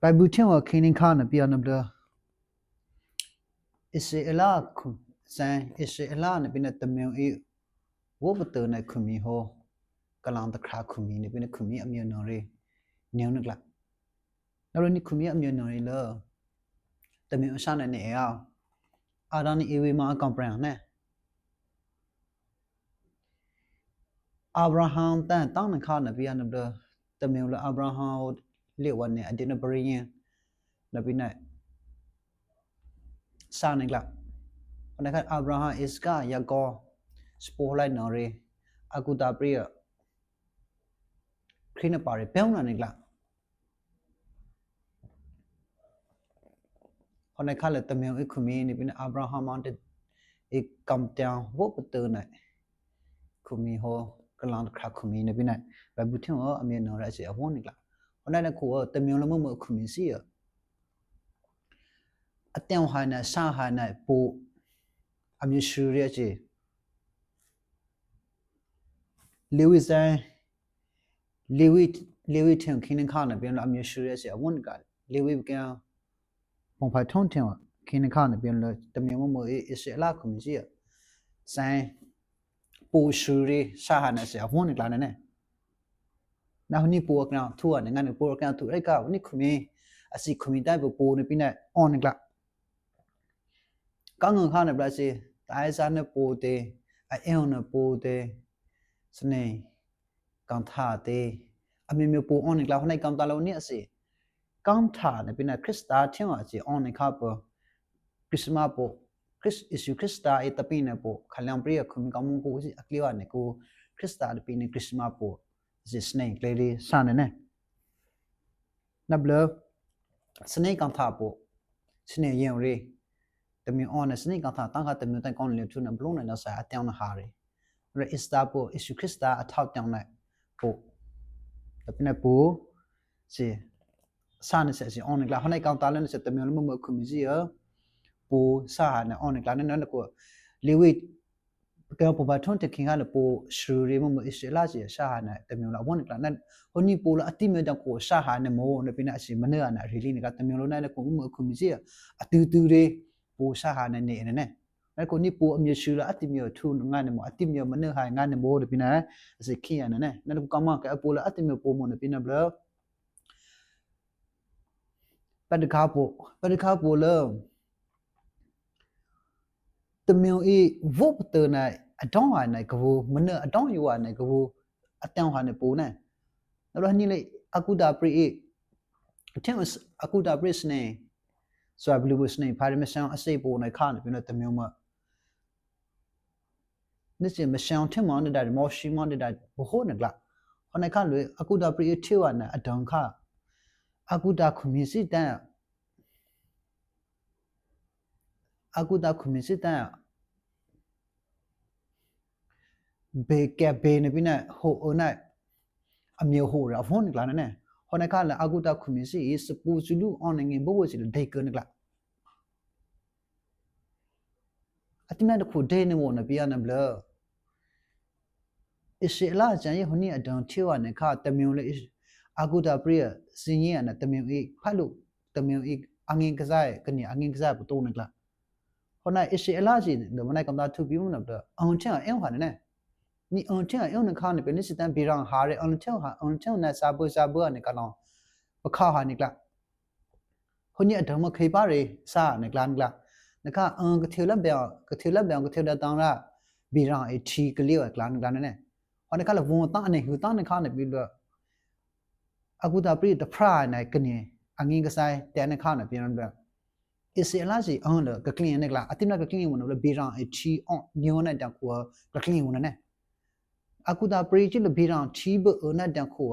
By butin wa kinin kana piano bla. Israela kum san Israela ne bina tamyo e wo bato na kumi ho kalang ta kra kumi ne bina kumi amyo no re nyew nak la. Na ro ni kumi amyo no re lo. Tamyo sha na ne ya. Ada ni ewe ma comprehend ne. Abraham tan tang na kha na piano bla tamyo la Abraham လေဝနဲ့အဒင်းပရိယန် နဘိနဲ့စာနေကလာအနကအာဗြဟံအစ္စကာယာကောစပိုလိုက်နော်ရေအကုတာပရိယခရင်းပါရပေုံနာနေကလာဟောနေခါလေတမေအခုမီနေဘိနအာဗြဟံမန်တဧကမ်တန်ဝပတနေခုမီဟောကလန်ခရခုမီနေဘိနေဘဘူတင်ဟောအမေနော်ရစီအဝန်းနေကလာ ဟိုနဲ့ကိုတမျိုးလုံးမခုမစီရအတန်ဟာနာစာဟာနာပူအမျိုးရှူရချေလေဝိဇန်လေဝိလေဝိထင်ခင်းခါနာပြန်အမျိုးရှူရချေအဝန်ကလေဝိကံပုံဖာထုံးထင်ခင်းခါနာပြန်တမျိုးမမအစ်အလာခုမစီရဆိုင်ပူရှူရစာဟာနာစေအဝန်ကလာနေနာဟနိပိုကနာထူအနေငါနေပိုကနာထူအဲ့ကဝနိခုမီအစီခုမီတိုက်ပိုပိုနေပြနေအွန်နကလာကောင်းငန် ခါနေပလက်စီတိုင်းစားနေပိုတေအအုံနေပိုတေစနေကောင်ထာတေအမေမေပိုအွန်နကလာဟနိုင်ကောင်တလုံးနေအစီကောင်ထာနေပြနေခရစ်တာချင်းအစီအွန်နခါပခရစ်မပိုခရစ်အစ်ခရစ်တာအတပိနေပိုခလံပရိယခုမီကောင်မကိုစီအကလီဝ နေကိုခရစ်တာတပိနေခရစ်မပို is snake lady san ne na blo snake kan tha po snake yin re တမီ on snake kan tha ta ka တမီတိုင်ကောင်းလေသူနဘလုံးနဲ့ဆာအတောင်းဟာ re re ista po isu krista အထောက်တောင်းလိုက်ပို့တပနေပို့စီစာနေစီ on ကလာဟိုနေကောင်တာလနဲ့စတမီလုံးမခုမစီရပို့စာနဲ့ on ကလာနဲ့နော်ကိုလေဝိ ကဲပပထွန်းတခင်ကလည်းပိုရှူရီမမအစ္စလာစီရှာဟာနဲ့တမျိုးလာဝန်ကလာနဲ့ဟိုနီပိုလာအတိမြတဲ့ကိုရှာဟာနဲ့မောနဲ့ပြနေအစီမနေရနဲ့ရီလီနေကတမျိုးလုံးနဲ့ကိုမအခုမစီအတူတူတွေပိုရှာဟာနဲ့နေနေနဲ့အဲ့ကိုနီပိုအမြရှူလာအတိမြထူငါနဲ့မအတိမြမနေဟာငါနဲ့မောနဲ့ပြနေအစီခိရနဲ့နဲ့နဲ့ကမကအပိုလာအတိမြပိုမနဲ့ပြနေဘလပဒကာပိုပဒကာပိုလော တမျိုးဤဝုတ်တနိုင်အတောင်းဟာနိုင်ကဘူမနအတောင်းယူဟာနိုင်ကဘူအတောင်းဟာနေပူနေတော့ညလေအကုတာပရိအထင်အကုတာပရိစနေဆိုဘလူးဘစနေပါရမဆောင်အစိပ်ပူနေခါနေပြနေတမျိုးမနေ့စမဆောင်ထင်မနေတဲ့မော်ရှိမနေတဲ့ဘဟုနေကလာဟောနေခါလွေအကုတာပရိထေဝနာအဒံခအကုတာခုမီစီတန် အကုတာခုမီစီတန်ဘေကဲဘေနေပြနေဟိုအိုနိုင်အမျိုးဟိုရဖုန်းကလာနေဟောနကလာအကုတာခုမစီစပူစလူအွန်ငင်ဘဘစီဒေကနကလာအတိမတ်ခုဒေနေဝနပြရနဘလအရှိလာချန်ရဟိုနီအဒံချေဝနခတမြုံလေအကုတာပရိယစင်ရနတမြုံဤဖတ်လို့တမြုံဤအငင်ကစားကနေအငင်ကစားပတိုးနကလာ na ishi alaji do mana kamda tu bi mun da on chen en ha ne ni on chen en na kha ne pe ni sitan bi rang ha re on chen ha on chen na sa bu sa bu ne ka long ba kha ha ni kla ho ni adam ma khai pa re sa ne klan kla na kha an ka theu la ba ka theu la ba ka theu da tang ra bi rang e thi ka le wa klan klan ne ho ne ka la won ta ne hu ta ne kha ne bi lo aku da pri da phra nai kne angin ka sai ta ne kha ne bi rang iselaji on la ka clean ne la atimna ka clean wona la biran a chi on nyon na ta ko ka clean wona ne akuda prechi la biran chi bu ona ta ko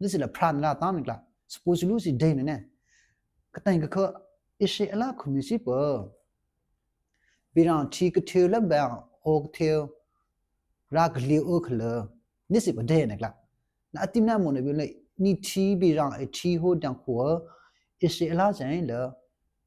this is la pran la ta ne la suppose lu si dai ne ne ka tai ka ko isela community po biran chi ka the la ba ok the rak li ok la ni si ba dai ne la na atimna mo ne bi le ni chi biran a chi ho ta ko isela jai la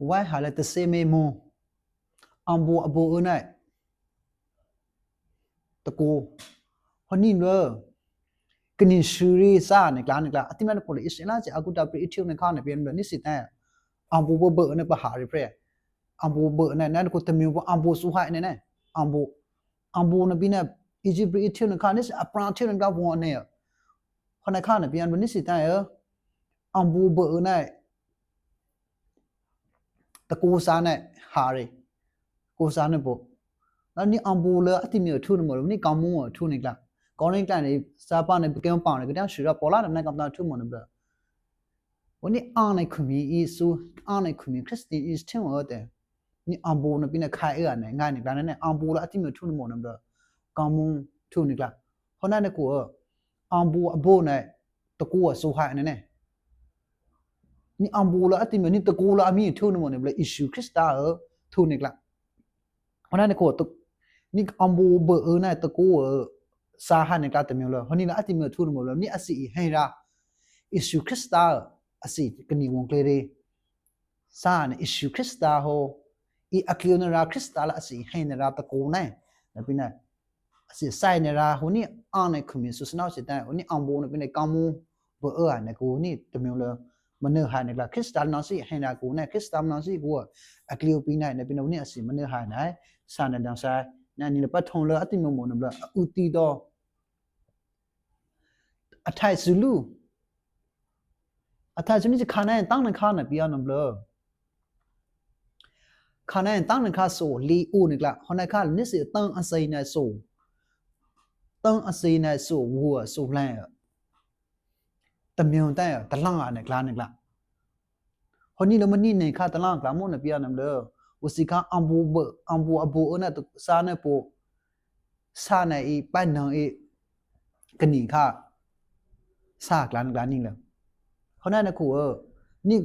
နဘလအာကုတာပရိမရှောင်းထင်အလောဟိုင်းနိုင်ယောမနယူဝနဒေါယူဝနတမျိုးလအတန်ဟာနေတကဘနရဝဟိုင်လမ် why hala the same mo ambo abo unai to ko honi no kini shuri sa ne kla ne kla atima ne ko le isla je akuta pri ithiu ne kha ne pian ni si ta ambo bo bo ne pa ha ri pre ambo bo ne na ko tamyu bo ambo su ha ne ne ambo ambo ne bi ne egypt pri ithiu ne kha ne apra thiu ne ka bo ne khona kha ne pian ni si ta ya ambo bo ne တကိုးစားနဲ့ဟာရီကိုးစားနဲ့ပေါ့နော်နီအံဘူလာအတိမြေထုနမောနီကောင်မုံထုနေကလားကောင်းရင်ကလည်းစားပါနဲ့ပကံပါနဲ့ကတရှူရပေါ်လာတယ်နဲ့ကပ်တာထုမနဘလားဝန်နီအာနေခုမီအီဆူအာနေခုမီခရစ်စတီအစ်တင်ဝတ်တယ်နီအံဘူနပိနခိုင်အဲ့နဲ့ငါနေကလည်းနဲ့အံဘူလာအတိမြေထုနမောနဘလားကောင်မုံထုနေကလားဟောနာနဲ့ကိုအံဘူအဘို့နဲ့တကူအဆူဟိုင်နဲ့ ni ambula ati me ni takula ami thu no ne bla issue krista thu ne kla ona ne ko to ni ambu be na to ko sa ha ne ka te me lo honi la ati me thu no lo ni asi he ra issue krista asi kani won kle re sa ne issue krista ho i akliona ra krista la asi he ne ra to ko ne na pina asi sai ne ra honi ane khumi su sna se ta honi ambu ne pina kamu bo a ne ko ni te me lo မန ဟာနေကခရစ်စတန်နော်စီဟင်နာကိုနဲ့ခရစ်စတန်နော်စီကိုအကလီယိုပီနိုင်နေပင်နုံနေအစီမနဟာနိုင်စာနဒန်ဆိုင်နာနီပတ်ထုံလအတိမမုံနဘဥတီတော့အထိုက်ဇလူအထိုက်ဇလူခါနိုင်တောင်းနခါနပြရနဘလခါနိုင်တောင်းနခါဆိုလီအိုနေကဟောနခါနစ်စီတန်းအစိနေဆိုတန်းအစိနေဆိုဝူဆိုလန် တမြုံတဲ့တလန့်နဲ့ကလာနဲ့ကလာဟိုနီလမနီနေခါတလန့်ကလာမုန်ပြရနမလဝစီကအမ်ဘူဘအမ်ဘူအဘူအနတစာနေပိုစာနေဤပန်နံဤကနီခါစာကလာနဲ့ကလာနီလဟောနနခုနိ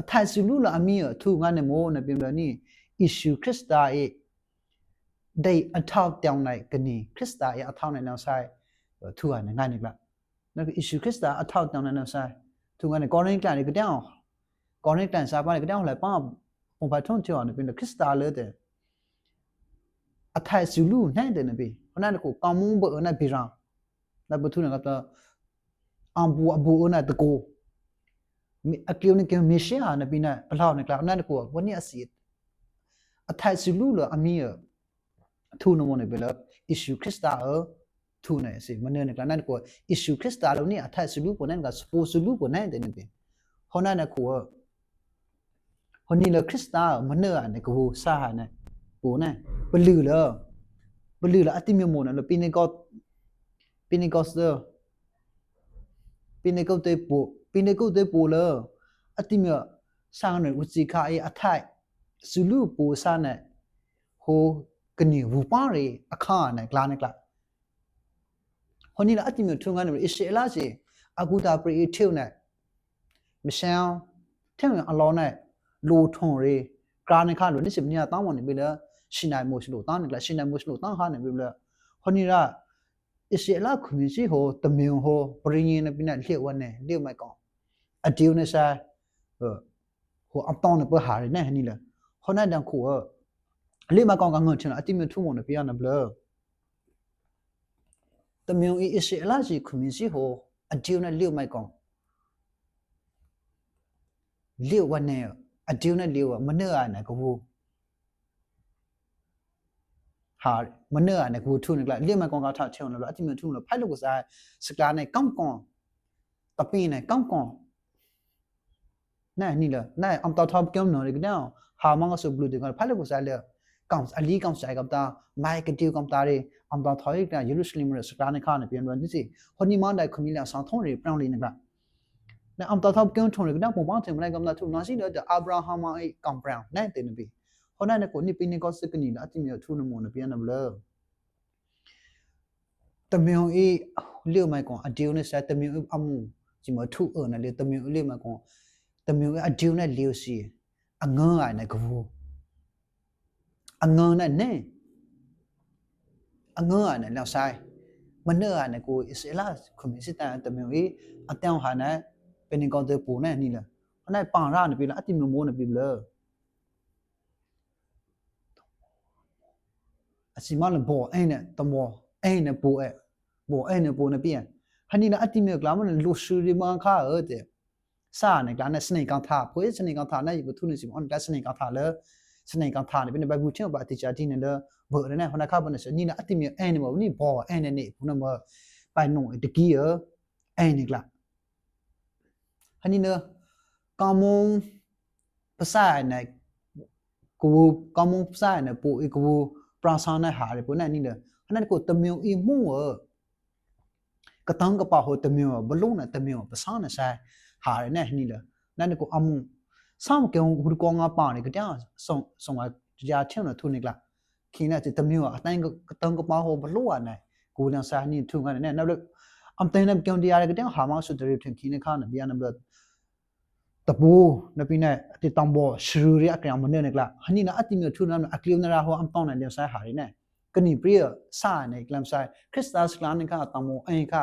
အထိုင်စလူလာအမီသူငါနေမောနပြင်လနီ issue ခရစ်တာဤဒိအထောက်တောင်းနိုင်ကနီခရစ်တာရဲ့အထောက်နိုင်နောက်ဆိုင်သူဟာငါနေကလာ 那个 issue 可是他啊套当然那噻，突然的高人干的个这样，高人干啥把那个这样来帮我把通叫那边的可是他了的，啊太修路那的那边，我那个刚木不那边上，那不突然个的，安布阿布那的过，mi akliw ni kem misha na bina palaw na kla na ko wani asit athai sulu lo amia thu no mo ne bela issue krista Thu ne se mane ne kana ko issue krista lo ni atha sulu ko nan ga spo sulu ko nan de ne be hona na ko honi lo krista mane a ne ko sa ha ne ko ne blu lo blu lo ati me mo na lo pinecot pinecot lo pinecot te po pinecot te po lo ati me sa ne uchi kha ai athai sulu po sa ne ho ကနေဝူပါရီအခါနဲ့ကလာနဲ့ကလာ ဟိုနီလာအတိမြထုံကနေအရှိလာစီအကူတာပရီထုံနဲ့မရှန်ထဲဝင်အလောနဲ့လိုထုံရီကရာနခါလိုနိစမနီယာတောင်းဝင်ပြီလားရှင်နိုင်မို့လို့တောင်းနေလားရှင်နိုင်မို့လို့တောင်းခါနေပြီလားဟိုနီလာအရှိလာခွန်စီဟိုတမင်ဟိုပရိညင်းနဲ့ပြနဲ့လျှက်ဝနဲ့လျှက်မိုက်ကောင်အဒီယိုနဲ့စာဟိုအတောင်းနဲ့ပဟာရနဲ့ဟနီလာဟိုနဲ့တန်ခုအလေးမကောင်ကငတ်ချင်အတိမြထုံမနဲ့ပြရနဘလား တမျိုးအစ်အလာစီခွမစီဟိုအဒီယနဲ့လျှော့မိုက်ကောင်လျှော့ဝနဲ့အဒီယနဲ့လျှော့မနဲ့ရနဲ့ကဘူးဟဟာမနဲ့အနေကိုထုနေကလက်မကောင်ကထားချောင်းလို့အတိမထုလို့ဖိုက်လို့ကစားစကလာနဲ့ကောင်းကွန်တပင်းနဲ့ကောင်းကွန်နဲ့နီလာနဲ့အမ်တော်ထောပ်ကမ်နော်ရကတော့ဟာမငါဆိုဘလူးဒီကဖိုက်လို့ကစားလေ ကောင်အလီကောင်ဆိုင်ကတာမိုက်ကတီကောင်တာရီအမ်တော်ထော်ရကယေရုရှလင်ရစကလာနဲ့ခါနေပြန်တော့ဒီစီဟိုနီမန်ဒိုင်ခမီလာဆောင်ထုံးရီပြောင်းလေးနေကနဲ့အမ်တော်ထောပ်ကမ်ထုံးရကတော့ပုံပေါင်းတင်မလိုက်ကောင်တာထုနာရှိတော့အာဗြဟမ်အိကောင်ဘရောင်းနဲ့တင်နေပြီဟိုနဲ့ကိုနိပိနေကောစကနီလာအတိမြေထုနမုန်ပြန်နဘလောတမယုံအေးလျော့မိုက်ကောင်အဒီယိုနဲ့ဆက်တမယုံအမှုဒီမထုအနဲ့လေတမယုံလေးမိုက်ကောင်တမယုံအဒီယိုနဲ့လျော့စီအငန်းအိုင်နဲ့ကဘူး အငန်းနဲ့နဲ့အငန်းအိုင်နဲ့လောက်ဆိုင်မနဲ့အိုင်နဲ့ကိုအစ္စလာကွန်မြူစတန်တမယုံအေးအတောင်ဟာနဲ့ပင်ကောတဲ့ပူနဲ့နီလာဟိုနဲ့ပန်ရနေပြီလားအတိမမိုးနေပြီလားအစီမလဘောအိနဲ့တမောအိနဲ့ပိုအဲဘောအိနဲ့ပိုနေပြန်ဟနီနာအတိမြေ ကလာမလူရှူရီမန်ခါအဲတဲ့စာနဲ့ကလာနဲ့စနေကောင်ထားဖွေးစနေကောင်ထားနဲ့ဘသူနေစီအွန်ကစနေကောင်ထားလဲစနေကောင်ထားနေပြန်ဘယ်ဘူးချင်းပါတိချာတီနေလဲဘောရနဲ့ဟနခါဘနစနီနာအတိမြေအိနဲ့ဘောနီဘောအိနဲ့နေဘူးနမပိုင်နုံတကီရအိနဲ့ကလာဟနီနာကမုံပစာနဲ့ကိုကမုံပစာနဲ့ပိုအကိုပရာဆာနဲ့ဟာရပုနဲ့နိလဟနကိုတမျိုးအမှုဝကတန်းကပါဟိုတမျိုးဘလုံးနဲ့တမျိုးပစာနဲ့ဆိုင်ဟာရနဲ့နိလနန်ကိုအမှု ဆောင်ကံဘုကောငါပါနေကြတဲ့ဆုံဆုံအကြာချင်းတော့ထုနေကလာခင်းတဲ့တမျိုးအတိုင်းကတန်းကပါဟိုဘလို့ရနဲ့ကိုလန်စာနိထုငါနဲ့နောက်အမ်တိုင်းနဲ့ကြောင်တရားရတဲ့ဟာမဆုတရထင်ခင်းနေခါနဲ့ဗျာနဘတပူနပိနဲ့အတိတံဘောရှရူရအကရမနေနကလာဟနိနာအတိမြထုနာအကလိယနရာဟောအမ်တောင်းနဲ့ဆိုင်ဟာရနဲ့ကနိပရိယစာနဲ့ကလမ်ဆိုင်ခရစ်စတာစလာနကတမောအင်က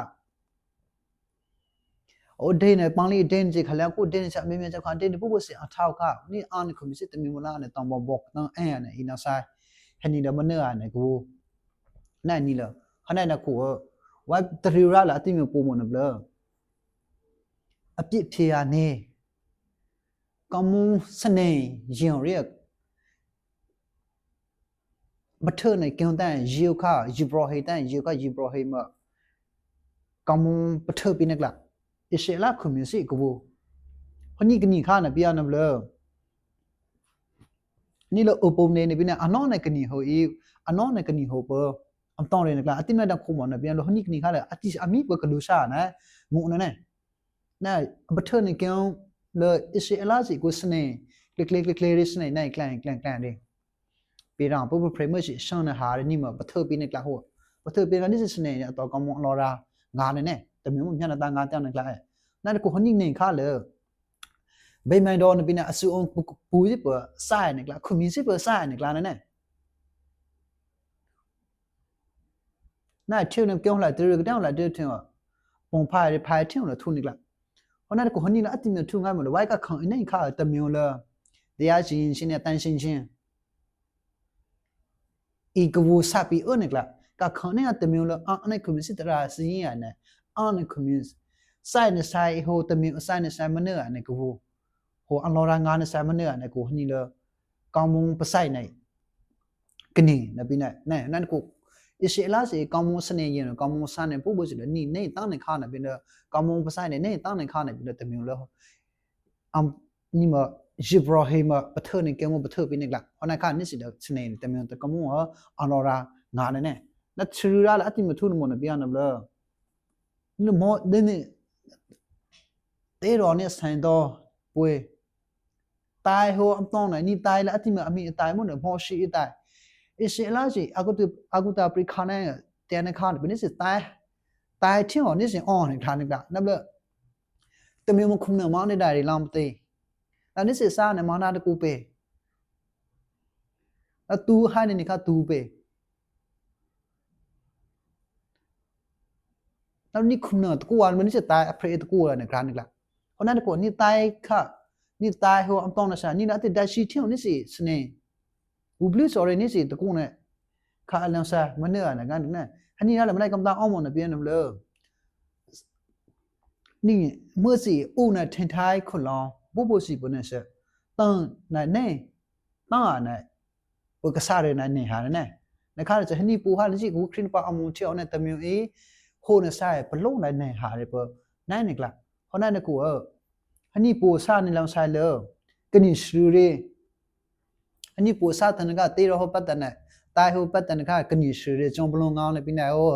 အိုဒိနေပန်လီဒိန်ဂျီခလာကိုဒိန်ချအမေမေချခန်ဒိန်ပူပစီအထောက်ခနိအာနခုမစစ်တမီမလာနဲ့တံဘောဘောက်တန်အဲနဲ့အီနာဆိုင်ဟနိဒမနေရနဲ့ကိုနိုင်နီလခနဲ့နကိုဝိုက်တရီရလာအတိမြပုံမနဘလအပြစ်ဖြေရနေကမုံစနေရင်ရက်မထနေကွန်တန်ယေခါယေဘရဟေတန်ယေခါယေဘရဟေမကမုံပထပိနကလာ အရှေလာကွန်မြူစီကဘူဟနိကနိခါနပြာနဘလနီလိုအပုံနေနေပြီနအနောနကနိဟိုဤအနောနကနိဟိုပအမ်တောင်းရနကလာအတိမတခုမနပြန်လို့ဟနိကနိခါလာအတိအမိပကလူရှာနငုံနနေနာပထနေကွန်လေအရှိအလားစီကိုစနေကလစ်ကလစ်ကလစ်ကလစ်စနေနိုင်ကလန်ကလန်ကလန်တဲ့ပေတော့ပပဖရမရှိရှောင်းနေဟာရနိမပထပိနေကလာဟောပထပိကနေစနေတော့ကောင်းမလောရာငါနေနဲ့ တမျိုးမျက်နှာတန်ငါတောင်းနေကလာနာကိုဟနိနေခါလေဘိမိုင်ဒေါ်နပိနာအဆူအောင်ပူစီပဆိုင်နေကလာခုမီစီပဆိုင်နေကလာနဲ့နာချူနေပြောင်းလာတူကတောင်းလာတူထင်ပုံဖိုင်ဖိုင်ထင်လို့ထူနေကလာဟောနာကိုဟနိလာအတိမျိုးထူငါမလို့ဝိုက်ကခေါင်းနေခါတမျိုးလားတရားရှင်ရှင်နဲ့တန်ရှင်ရှင်ဤကဝဆပ်ပြီးဦးနေကလာကခေါင်းနဲ့တမျိုးလားအဲ့ခုမီစီတရာစီရနဲ့ အနေကွန်မြူဆိုင်နေဆိုင်ဟိုတမျိုးဆိုင်နေဆိုင်မနေအနေကဘူဟိုအလောရာငါနေဆိုင်မနေအနေကိုဟနိလာကောင်းမုံပဆိုင်နေကနေနပိနဲ့နဲ့နန်ကိုအရှိလာစီကောင်းမွန်စနေရင်ကောင်းမွန်စနေပို့ဖို့ဆိုတော့နိနေတောင်းနေခါနေပြီးတော့ကောင်းမွန်ပဆိုင်နေနေတောင်းနေခါနေပြီးတော့တမျိုးလို့အမ်နိ မဂျီဘရာဟီမပထနေကဲမပထပြီးနေကလာဟောနခါနိစီတော့စနေတမျိုးတကမွန်အလောရာငါနေနဲ့နတ်ချူရာလာအတိမထုနမနပြန်နဘလနိမောဒင်းနေတေရောနေဆိုင်တော့ပွေတိုင်ဟိုအတောင်းနေနိတိုင်လာအတိမအမိအတိုင်မနမောရှိအတိုင် ishilaji agutu aguta prikhana tene khan bini si tai tai thin on ni sin on ni khan ni da na bla တမျိုးမခုနမောင်းနေတာတွေလောက်မသိဒါနိစစ်စားနေမောင်းတာတကူပဲအတူဟိုင်းနေခါတူပဲ နောက်နိခုနတကူဝါမနိစစ်တိုင်အဖရေတကူရနေခါနေလားဟိုနာတကူနိတိုင်ခနိတိုင်ဟိုအပေါင်းနရှာနိနာတိဒါရှိထင်းနိစီစနေ ubli sore ni si taku ne kha alam sa mane na ga ne hani na la mai kam ta aw mo na pian no lo ni mo si u na thin thai khu lo bo bo si bo ne se tan na ne ta na bo ka sa re na ne ha ne နခါချဟနိပူဟာလကြီးကိုခရင်ပါအမုံချေအောင်နဲ့တမျိုးအေ ဟိုနဆိုင်ဘလုံးနိုင်နေဟာရပနိုင်နေကလာဟောနိုင်နကူဟနိပူစာနေလောင်ဆိုင်လောကနိရှူရီဟနိပူစာတနကတေရဟပတ်တနဲ့တိုင်ဟိုပတ်တနကကနိရှူရီဂျုံဘလုံးကောင်းနေပြီးနေဟော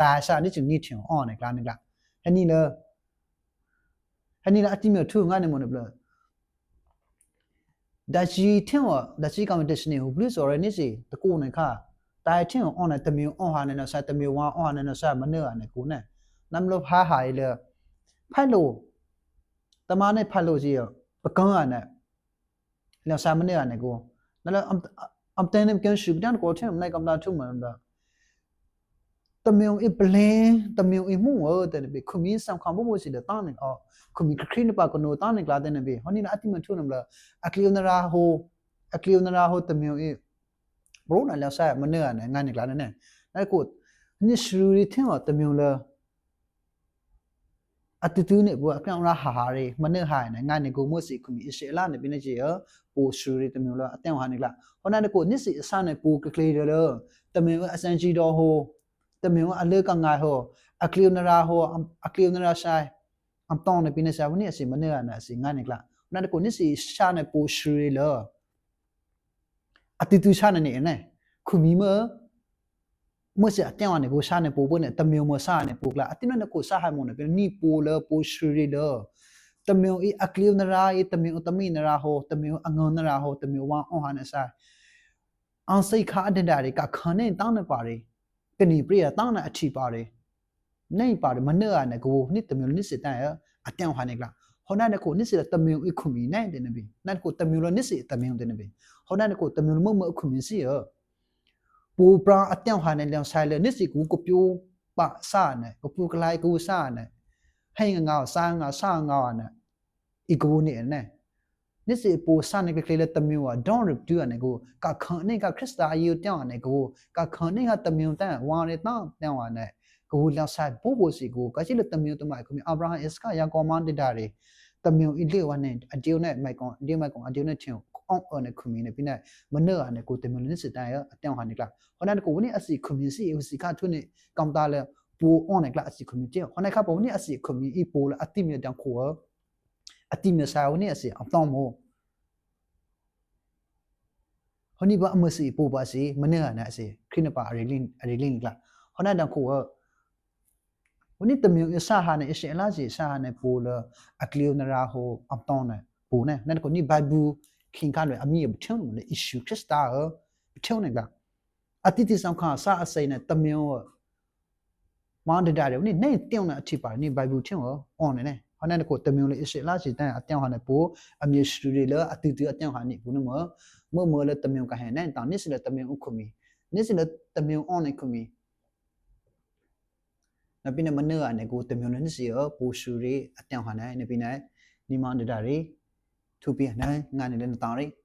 တာရှာနေချင်နေချင်အော်နေကလာနေကလာဟနိလောဟနိလာအတိမြထူငါနေမနဘလဒါကြီးထင်ဝဒါကြီးကမ္ဘာတရှင်ဟိုဘလဆိုရနေစီတကူနေခါ တိုင်ထင်အော်နေတမျိုးအော်ဟာနေနော်ဆက်တမျိုးဝါအော်ဟာနေနော်ဆက်မနေရနေကူနေနမ်လို့ဖားဟာလေဖိုက်လို့တမနဲ့ဖတ်လို့ကြီးရပကန်းရနဲ့လောဆက်မနေရနေကူနော်အမ်အမ်တန်နမ်ကန်ရှုဘဒန်ကိုထင်နိုင်ကမ္ဘာထုမှန်တော့တမျိုးအပလင်းတမျိုးအမှုဝတဲ့ဘခုမင်းဆောင်ခံဖို့ရှိတယ်တာနေအော်ခုမီခရင်းပါကနိုတာနေကလာတဲ့နေဘဟောနီနာအတိမထုနမလားအကလီယနရာဟိုအကလီယနရာဟိုတမျိုးအ ဘရိုနာလောက်ဆိုင်မနေရနဲ့ငါနေကလာနေနဲ့အဲ့ကိုနိရှရူရီထင်တော့တမျိုးလားအတူတူနေဘောအပြောင်းရဟာဟာရီမနေဟာနေငါနေကိုမို့စီခုမီအရှေလာနေပြနေကြီးရပိုရှူရီတမျိုးလားအတောင်ဟာနေကလာဟောနာကိုနစ်စီအစနဲ့ပိုကကလေးတယ်တမျိုးအစန်ကြီးတော့ဟိုတမျိုးအလေကငါဟိုအကလီယနရာဟိုအကလီယနရာဆိုင်အမ်တောင်းနေပြနေစားဝနေအစီမနေရနာအစီငါနေကလာဟောနာကိုနစ်စီရှာနေပိုရှူရီလား အတူတူရှာနေနေနဲ့ခုမီမမစအတောင်အနေကိုရှာနေပို့ဖို့နဲ့တမျိုးမရှာနေပို့ကလာအတင်းနဲ့ကိုရှာဟမို့နဲ့ပြနီပိုလပိုရှူရီလားတမျိုးအကလီယနရာအတမျိုးတမီနရာဟိုတမျိုးအငုံနရာဟိုတမျိုးဝါအော်ဟာနေဆိုင်အောင်စိတ်ခါအတ္တတွေကခနဲ့တောင်းနေပါလေကနီပြရတောင်းနေအထီပါလေနိုင်ပါတယ်မနဲ့ရနဲ့ကိုနှစ်တမျိုးနှစ်စစ်တန်ရအတောင်ဟာနေကလာဟောနာနဲ့ကိုနှစ်စစ်တမျိုးအခုမီနိုင်တယ်နေပြီနိုင်ကိုတမျိုးလနှစ်စစ်တမျိုးတယ်နေပြီ ဟောနာနဲ့ကိုတမျိုးမမအခုမီစီရပူပရာအတောင်ဟာနေလောင်ဆိုင်လေနှစ်စစ်ကိုကိုပြိုးပစနဲ့ကိုပြိုးကလိုက်ကိုစနဲ့ဟိငငါစားငါဆာငါနဲ့ဤကိုနေနဲ့နှစ်စစ်ပူစနဲ့ကလေးလေတမျိုးက don't redo နဲ့ကိုကခန်နေကခရစ်စတာအယူတောင်နဲ့ကိုကခန်နေကတမျိုးတန်ဝါနေတောင်တောင်ဝါနဲ့ကိုလောက်ဆိုင်ပို့ဖို့စီကိုကချိလတမျိုးတမိုင်ကိုအာဗြဟံအစ္စကယာကောမန်ဒတာတွေတမျိုးအလေဝနဲ့အကျိုးနဲ့မိုက်ကွန်အဒီမိုက်ကွန်အကျိုးနဲ့ချင်းအောင်အော် နဲ့ခွမီနဲ့ပြနေမနှော့နဲ့ကိုတမျိုးနဲ့စစ်တိုင်ရအတောင်ဟာနေကလာဟောနာကိုဝနေအစီခွမီစီအစီကထွနေကောင်တာလဲပူအော်နဲ့ကလာအစီခွမီတဲ့ဟောနာကပေါ်နေအစီခွမီအပူလအတိမြတန်ခိုအတိမြစာဝနေအစီအတောင်မောဟောနိဘအမစီပူပါစီမနေရနဲ့အစီခရင်းပါအရီလင်းအရီလင်းကလာဟောနာတန်ခိုဝနိတမျိုးအစဟာနဲ့အရှင်အလားစီအစဟာနဲ့ပိုလအကလီယနရာဟိုအတောင်းနဲ့ပိုနဲ့နဲ့ကိုနိဘိုင်ဘူ ခင်ကလွယ်အမိဘချုံမလေ issue ခရစ်တာဘချုံနေကအတိတိဆောင်ခါစအစိနဲ့တမျိုးမောင်ဒတာတယ်နိနေတောင်းတဲ့အထိပါနိဘိုင်ဘူချုံဟော on နေနဲ့ဟောနဲ့ကိုတမျိုးလေအရှင်အလားစီတန်အတောင်းဟာနဲ့ပိုအမြေစတူရီလအတိတိအတောင်းဟာနိဘူးနမမမလေတမျိုးကဟဲနဲ့တောင်းနိစလေတမျိုးအခုမီနိစလေတမျိုး on နေခုမီနပိနမနအနေကိုတမျိုးနဲ့စီရပူရှူရီအတောင်ဟာနိုင်နပိနိုင်နီမန်ဒတာရီ သူပြနိုင်ငါနေတဲ့တောင်းရီ